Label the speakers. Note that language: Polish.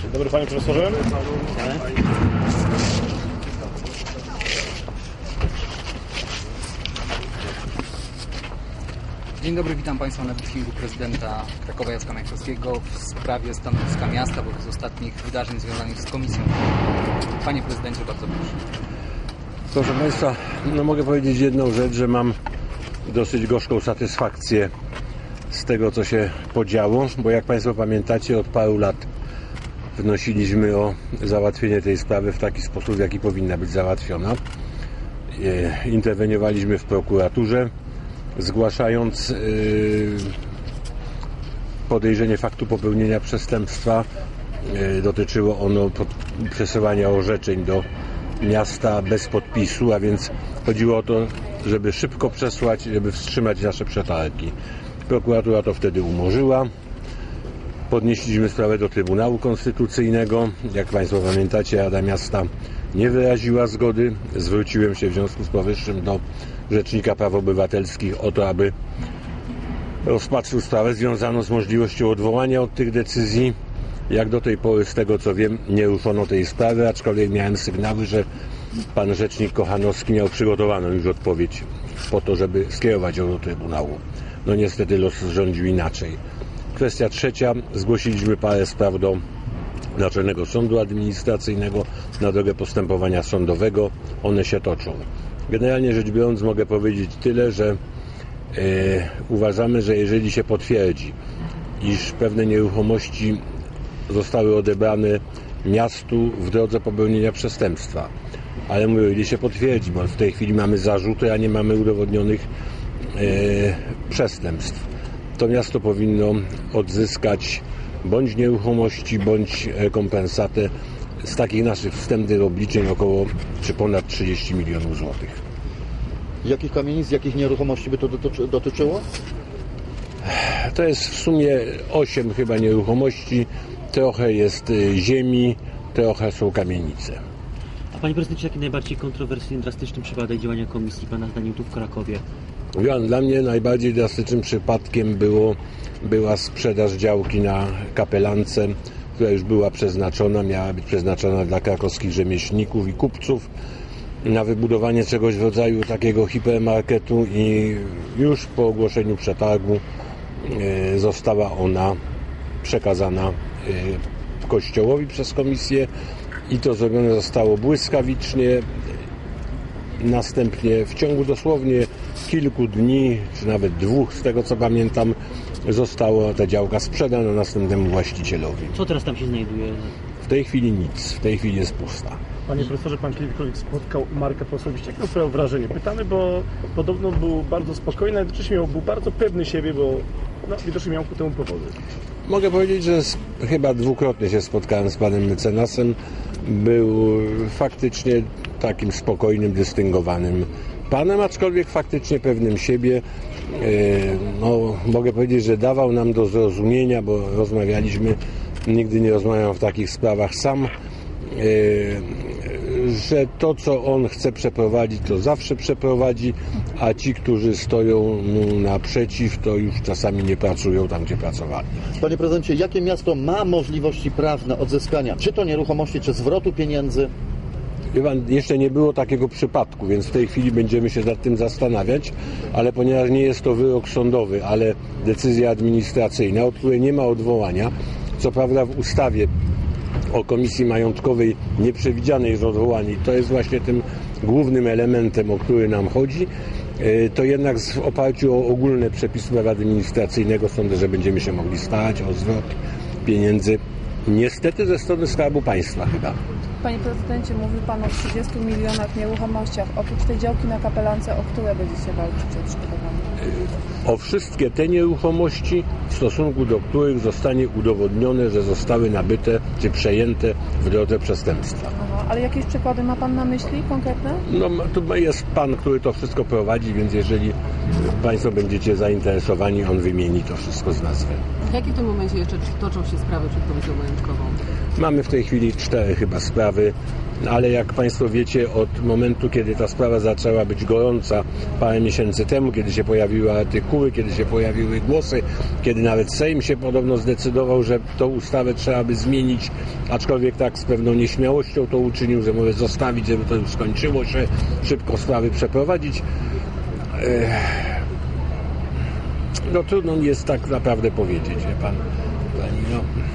Speaker 1: Dzień dobry panie profesorze.
Speaker 2: Dzień dobry, witam Państwa na briefingu prezydenta Krakowa Jacka Majchrowskiego w sprawie stanowiska miasta wobec ostatnich wydarzeń związanych z komisją. Panie prezydencie, bardzo proszę.
Speaker 3: Proszę Państwa, no mogę powiedzieć jedną rzecz, że mam dosyć gorzką satysfakcję z tego, co się podziało, bo jak Państwo pamiętacie, od paru lat wnosiliśmy o załatwienie tej sprawy w taki sposób, w jaki powinna być załatwiona. E, Interweniowaliśmy w prokuraturze, zgłaszając e, podejrzenie faktu popełnienia przestępstwa. E, Dotyczyło ono przesyłania orzeczeń do miasta bez podpisu, a więc chodziło o to, żeby szybko przesłać, żeby wstrzymać nasze przetargi. Prokuratura to wtedy umorzyła. Podnieśliśmy sprawę do Trybunału Konstytucyjnego. Jak Państwo pamiętacie, Rada Miasta nie wyraziła zgody. Zwróciłem się w związku z powyższym do Rzecznika Praw Obywatelskich o to, aby rozpatrzył sprawę związaną z możliwością odwołania od tych decyzji. Jak do tej pory, z tego co wiem, nie ruszono tej sprawy, aczkolwiek miałem sygnały, że pan rzecznik Kochanowski miał przygotowaną już odpowiedź po to, żeby skierować ją do Trybunału. No niestety los rządził inaczej. Kwestia trzecia. Zgłosiliśmy parę spraw do Naczelnego Sądu Administracyjnego na drogę postępowania sądowego. One się toczą. Generalnie rzecz biorąc mogę powiedzieć tyle, że e, uważamy, że jeżeli się potwierdzi, iż pewne nieruchomości zostały odebrane miastu w drodze popełnienia przestępstwa. Ale mówię, jeżeli się potwierdzi, bo w tej chwili mamy zarzuty, a nie mamy udowodnionych przestępstw, to miasto powinno odzyskać bądź nieruchomości, bądź rekompensatę z takich naszych wstępnych obliczeń około czy ponad 30 milionów złotych.
Speaker 4: Jakich kamienic, jakich nieruchomości by to dotyczy, dotyczyło?
Speaker 3: To jest w sumie 8 chyba nieruchomości, trochę jest y, ziemi, trochę są kamienice.
Speaker 5: A panie prezydencie, jaki najbardziej kontrowersyjny, drastyczny przypadek działania komisji pana zdaniem tu w Krakowie?
Speaker 3: Dla mnie najbardziej drastycznym przypadkiem było, była sprzedaż działki na kapelance, która już była przeznaczona, miała być przeznaczona dla krakowskich rzemieślników i kupców na wybudowanie czegoś w rodzaju takiego hipermarketu i już po ogłoszeniu przetargu e, została ona przekazana e, Kościołowi przez komisję i to zrobione zostało błyskawicznie, Następnie w ciągu dosłownie kilku dni, czy nawet dwóch, z tego co pamiętam, została ta działka sprzedana następnemu właścicielowi.
Speaker 5: Co teraz tam się znajduje?
Speaker 3: W tej chwili nic, w tej chwili jest pusta.
Speaker 1: Panie profesorze, pan kiedykolwiek spotkał Marka osobiście? Jakie sprawiał wrażenie? Pytamy, bo podobno był bardzo spokojny, a jednocześnie był bardzo pewny siebie, bo no, widocznie miał ku temu powody.
Speaker 3: Mogę powiedzieć, że chyba dwukrotnie się spotkałem z panem mecenasem. Był faktycznie takim spokojnym, dystyngowanym panem, aczkolwiek faktycznie pewnym siebie. E, No, mogę powiedzieć, że dawał nam do zrozumienia, bo rozmawialiśmy, nigdy nie rozmawiam w takich sprawach sam, e, że to, co on chce przeprowadzić, to zawsze przeprowadzi, a ci, którzy stoją mu naprzeciw, to już czasami nie pracują tam, gdzie pracowali.
Speaker 4: Panie prezydencie, jakie miasto ma możliwości prawne odzyskania, czy to nieruchomości, czy zwrotu pieniędzy?
Speaker 3: Pan, jeszcze nie było takiego przypadku, więc w tej chwili będziemy się nad tym zastanawiać, ale ponieważ nie jest to wyrok sądowy, ale decyzja administracyjna, od której nie ma odwołania, co prawda w ustawie o komisji majątkowej nie przewidziane jest odwołanie, to jest właśnie tym głównym elementem, o który nam chodzi, e, to jednak w oparciu o ogólne przepisy prawa administracyjnego sądzę, że będziemy się mogli starać o zwrot pieniędzy niestety ze strony Skarbu Państwa chyba.
Speaker 6: Panie prezydencie, mówił Pan o 30 milionach nieruchomościach. Oprócz tej działki na kapelance, o które będziecie walczyć odszkodowanie?
Speaker 3: o wszystkie te nieruchomości, w stosunku do których zostanie udowodnione, że zostały nabyte czy przejęte w drodze przestępstwa.
Speaker 6: Ale jakieś przykłady ma Pan na myśli konkretne?
Speaker 3: No, tu jest pan, który to wszystko prowadzi, więc jeżeli Państwo będziecie zainteresowani, on wymieni to wszystko z nazwy.
Speaker 7: W jakim tym momencie jeszcze toczą się sprawy przed Komisją Majątkową?
Speaker 3: Mamy w tej chwili cztery chyba sprawy. Ale jak Państwo wiecie, od momentu, kiedy ta sprawa zaczęła być gorąca parę miesięcy temu, kiedy się pojawiły artykuły, kiedy się pojawiły głosy, kiedy nawet Sejm się podobno zdecydował, że tą ustawę trzeba by zmienić, aczkolwiek tak z pewną nieśmiałością to uczynił, że może zostawić, żeby to już skończyło się, szybko sprawy przeprowadzić. No trudno mi jest tak naprawdę powiedzieć, wie pan. Pani, no.